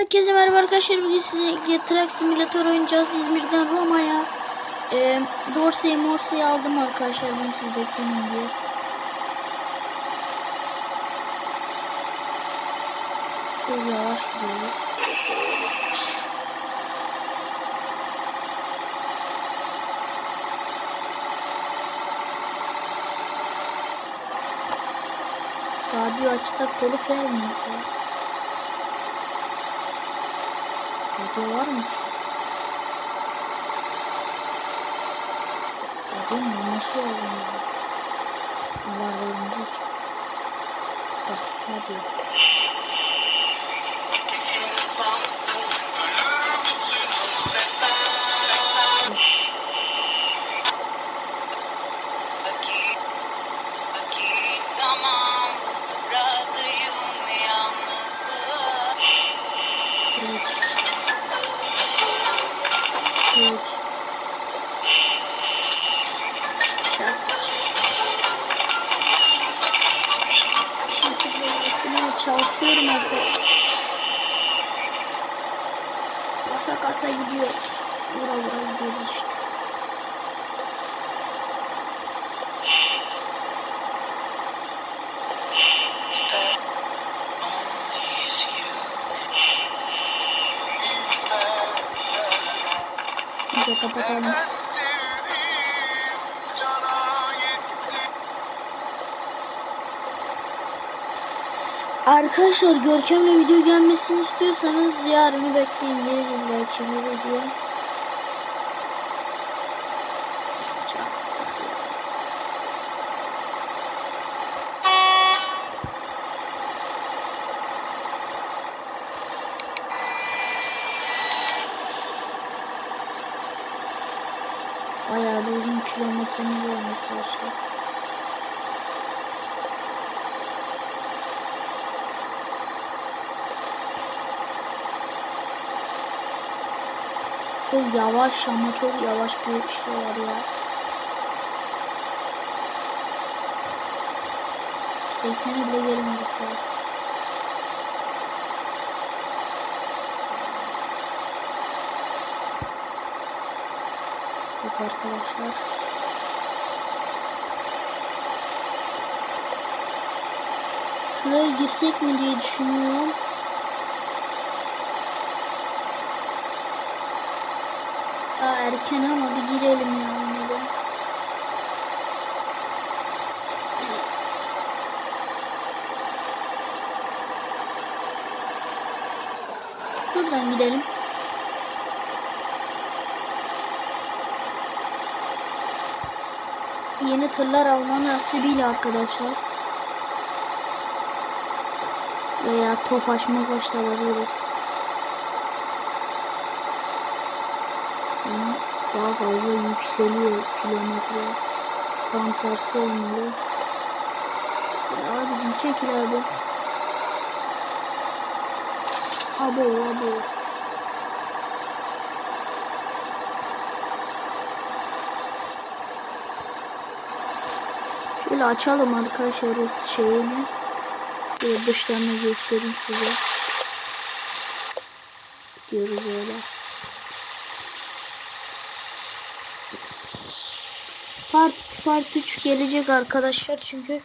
Herkese merhaba arkadaşlar. Bugün sizinle Truck Simulator oynayacağız. İzmir'den Roma'ya. E, Dorsey'i Morsey'i aldım arkadaşlar. Ben sizi beklemeyin diye. Çok yavaş gidiyoruz. Radyo açsak telif yer miyiz ya? Radyo var mı ki? Radyo mu? Nasıl lazım ya? Çarptı. Bir şekilde çalışıyorum artık. Kasa kasa gidiyor. Vura vura gidiyoruz işte. Kapatalım. Arkadaşlar Görkem'le video gelmesini istiyorsanız yarını bekleyin gelir belki bir video. Çarptık ya. Bayağı bir uzun kilometremiz var arkadaşlar. Çok yavaş ama çok yavaş bir şey var ya. 80'e bile gelemedik daha. Evet arkadaşlar. Şuraya girsek mi diye düşünüyorum. Daha erken ama bir girelim ya de. Buradan gidelim. Yeni tırlar alma nasibiyle arkadaşlar. Veya tofaş mofaş da. Şu an daha fazla yükseliyor kilometre. Tam tersi olmalı. Abicim çekil abi. Abo abo. Şöyle açalım arkadaşlar şeyini. Böyle dışlarını göstereyim size. Gidiyoruz öyle. Part 2, Part 3 gelecek arkadaşlar çünkü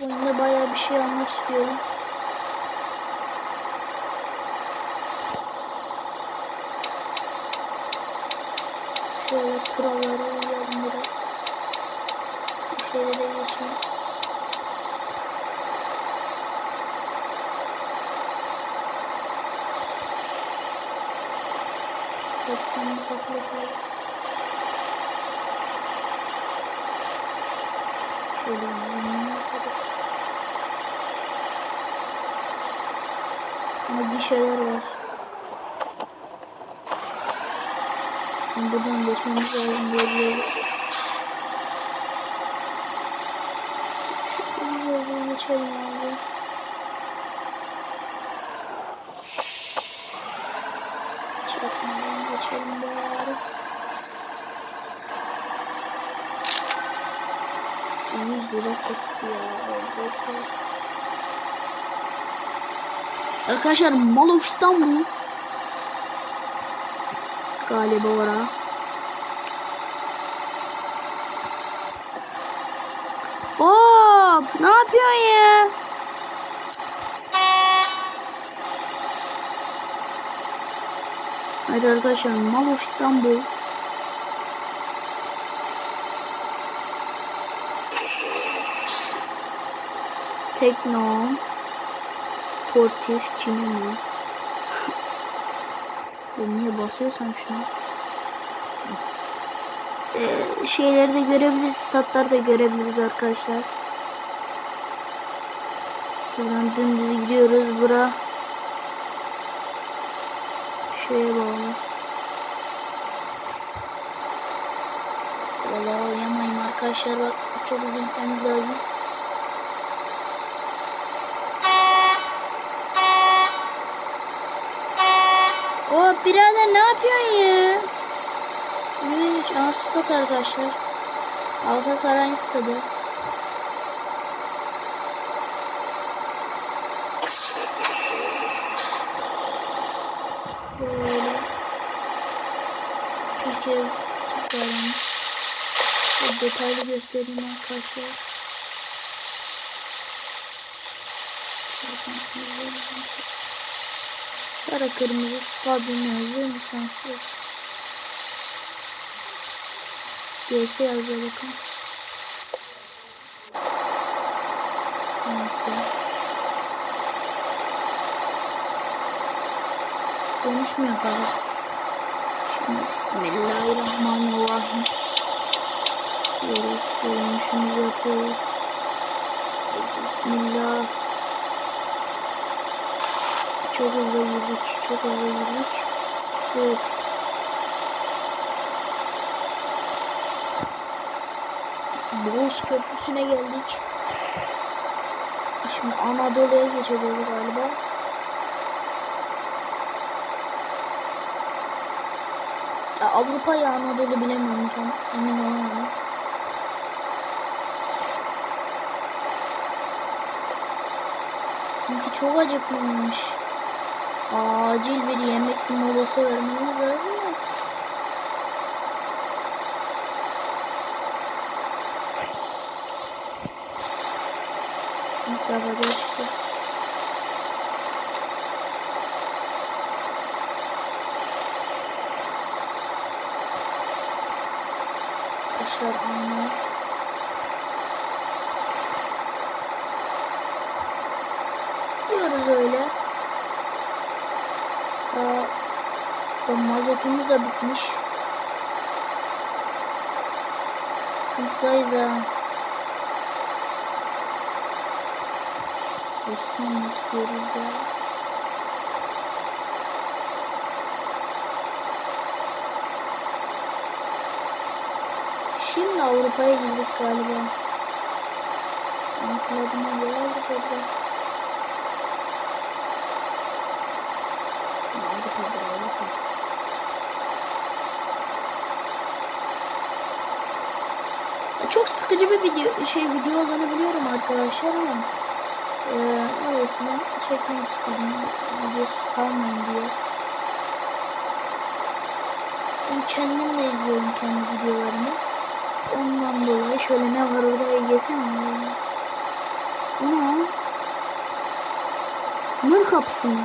oyunda bayağı bir şey almak istiyorum. Şöyle kurallara uyalım biraz. Bu şeylere geçelim. Seksen bir takla kaldı. Yüzünü atadık. Ama gişeler var. Şimdi buradan geçmemiz lazım diye biliyorum. Şöyle güzelce geçelim abi. Çakmadan geçelim bari. 100 lira kesti ya öldeyse. Arkadaşlar Mall of İstanbul galiba ora. Hop! Ne yapıyorsun ya? Haydi arkadaşlar Mall of İstanbul. Tekno. Portif Cinema. Ben niye basıyorsam şuna. Ee, şeyleri de görebiliriz. Statları da görebiliriz arkadaşlar. Buradan dümdüz gidiyoruz. Bura şeye bağlı. Valla yamayın arkadaşlar. Bak çok uzun gitmemiz lazım. O birader ne yapıyorsun ya? Hiç Aa, stat arkadaşlar. Galatasaray stadı. Böyle. Türkiye Türk bayrağımız. Şöyle detaylı göstereyim arkadaşlar. Sarı kırmızı stadyum yazıyor lisans yok. GS yazıyor bakın. Neyse. Konuşmuyor kalırız. Şimdi Bismillahirrahmanirrahim. Diyoruz. Dönüşümüzü yapıyoruz. Bismillah. Çok hızlı girdik. Çok hızlı girdik. Evet. Boğaz Köprüsü'ne geldik. Şimdi Anadolu'ya geçeceğiz galiba. Ya Avrupa ya Anadolu bilemiyorum tam emin olamadım. Çünkü çok acıkmış. Acil bir yemek molası vermemiz lazım da. Nasıl yapacağız işte. Arkadaşlar aynı. Gidiyoruz öyle. Daha, daha mazotumuz da bitmiş. Sıkıntıdayız ha. 80 net diyoruz ya. Şimdi Avrupa'ya girdik galiba. Hatırladığıma göre Avrupa'da. Avrupa'dır Avrupa. Çok sıkıcı bir video şey video olduğunu biliyorum arkadaşlar ama ee, öylesine çekmek istedim videosuz kalmayın diye. Ben kendim de izliyorum kendi videolarımı. Ondan dolayı şöyle ne var oraya geçsem mi? Ne? Sınır kapısı mı?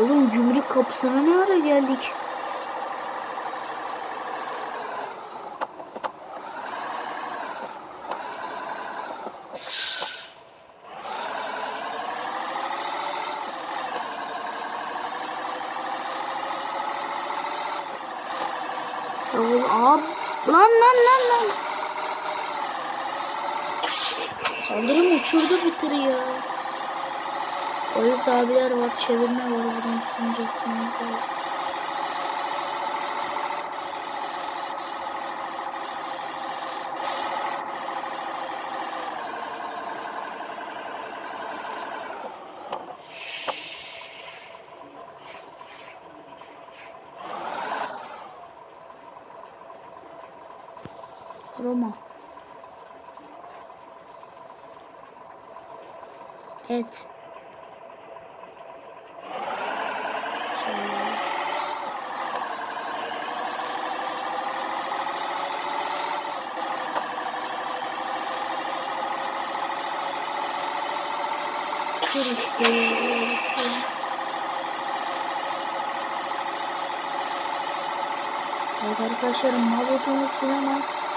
Oğlum gümrük kapısına ne ara geldik? Abiler var çevirme var buradan tutunca gitmemiz lazım. Roma. Et. İşte. Evet arkadaşlar mazotumuz az.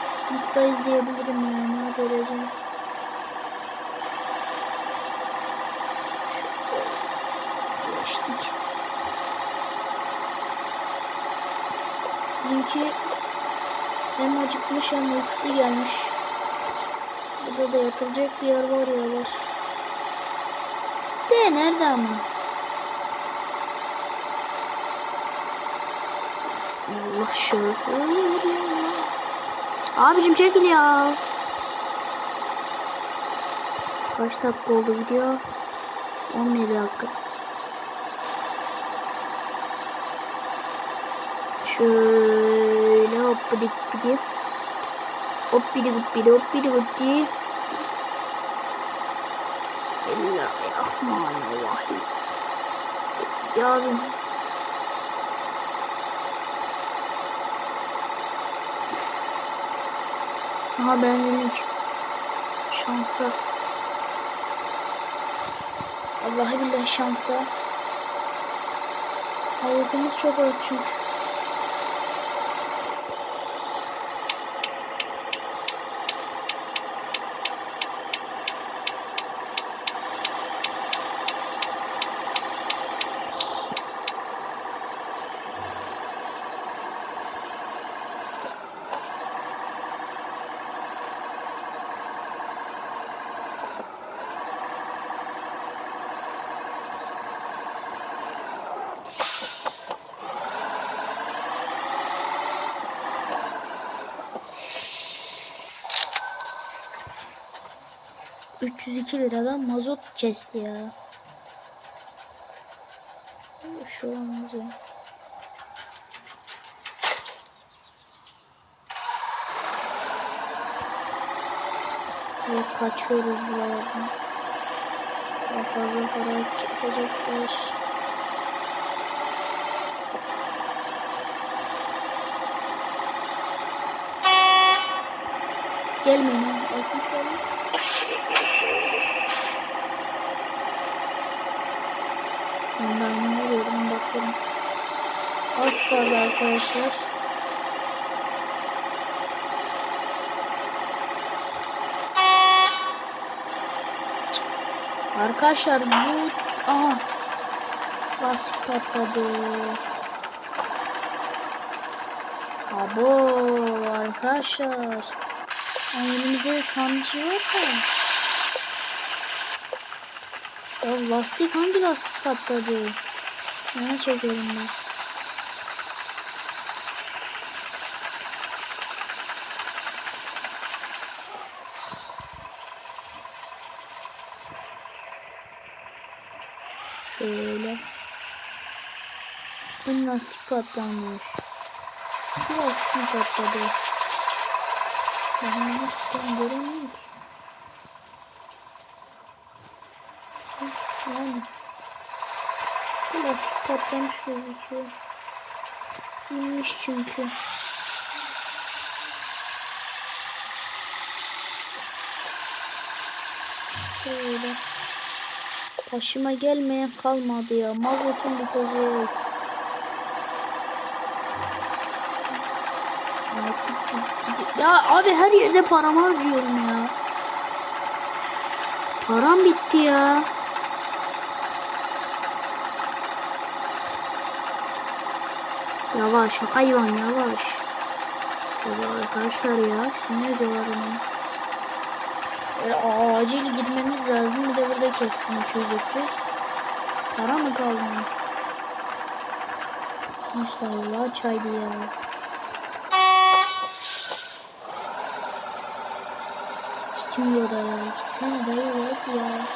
Sıkıntıdayız diyebilirim yani o derece. Şöyle geçtik. Bizimki hem acıkmış hem uykusu gelmiş. Burada da yatılacak bir yer var var. De nerede ama? Allah şoför ya. Abicim çekil ya. Kaç dakika oldu video? 11 dakika. Şöyle hoppidik bidi. Hoppidi hoppidi hoppidi hoppidi. Bismillahirrahmanirrahim. Yarın. Aha benzinlik. Şansa. Vallahi billahi şansa. Havutumuz çok az çünkü. ...302 liradan mazot kesti ya. Şu güzel. Ve kaçıyoruz buralardan. Daha fazla para kesecekler. Gelmeyin ha. Bakın şöyle. Ben de aynı oluyorum. Bakıyorum. Az kaldı arkadaşlar. Arkadaşlar bu aha lastik patladı. Abo arkadaşlar. Elimizde de tamirci var da. Ya lastik hangi lastik patladı? Yana çekelim ben. Şöyle. Bu lastik patlamış. Şu lastik mi patladı? Ben lastikten göremiyorum ki. Yani. Bu lastik patlamış gözüküyor. İnmiş çünkü. Böyle. Başıma gelmeyen kalmadı ya. Mazotum bitecek. Lastik. Ya abi her yerde param harcıyorum ya. Param bitti ya. Yavaş hayvan yavaş. Arkadaşlar ya sinir ediyorlar onu. Böyle acil gitmemiz lazım. Bir de burada kessin 200 300. Para mı kaldı? Maşallah çaydı ya. Gitmiyor da ya. Gitsene dayı hadi ya.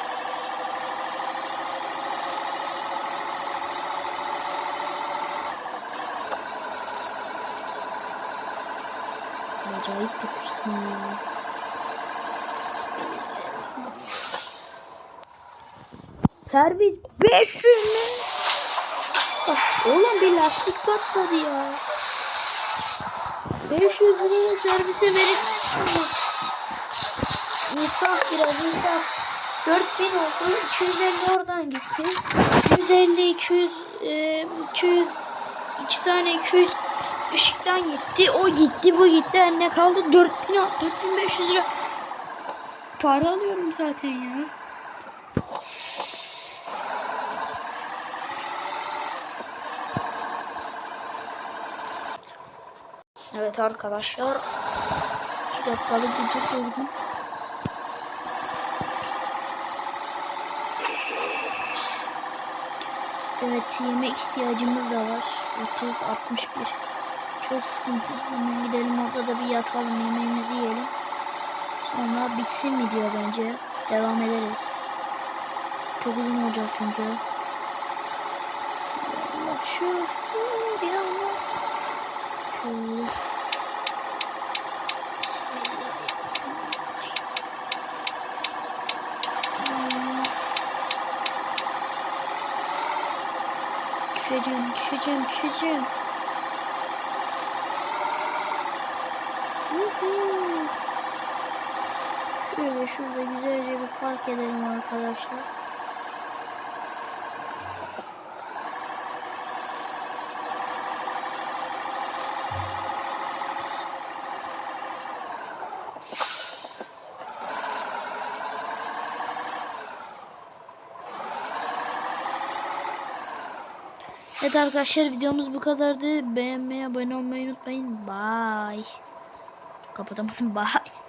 Acayip bitirsin ya. Servis 500 mü? Ah, Oğlum bir lastik patladı ya. 500 liraya servise verilmez mi? İnsaf biraz insaf. 4000 oldu. 250 oradan gitti. 150, 200, e, 200, iki tane 200 ışıktan gitti. O gitti, bu gitti. Ne kaldı? 4000, 4500 lira. Para alıyorum zaten ya. Evet arkadaşlar. 2 dakikalık bir tur. Evet yemek ihtiyacımız da var. 30 61. Çok sıkıntı. Hemen gidelim orada da bir yatalım yemeğimizi yiyelim. Sonra bitsin mi diyor bence. Devam ederiz. Çok uzun olacak çünkü. Yallah şoför. Şöyle. Bismillahirrahmanirrahim. Düşeceğim, düşeceğim, düşeceğim. Şöyle şurada güzelce bir park edelim arkadaşlar. Evet arkadaşlar videomuz bu kadardı. Beğenmeyi, abone olmayı unutmayın. Bye. Kapatamadım. Bye.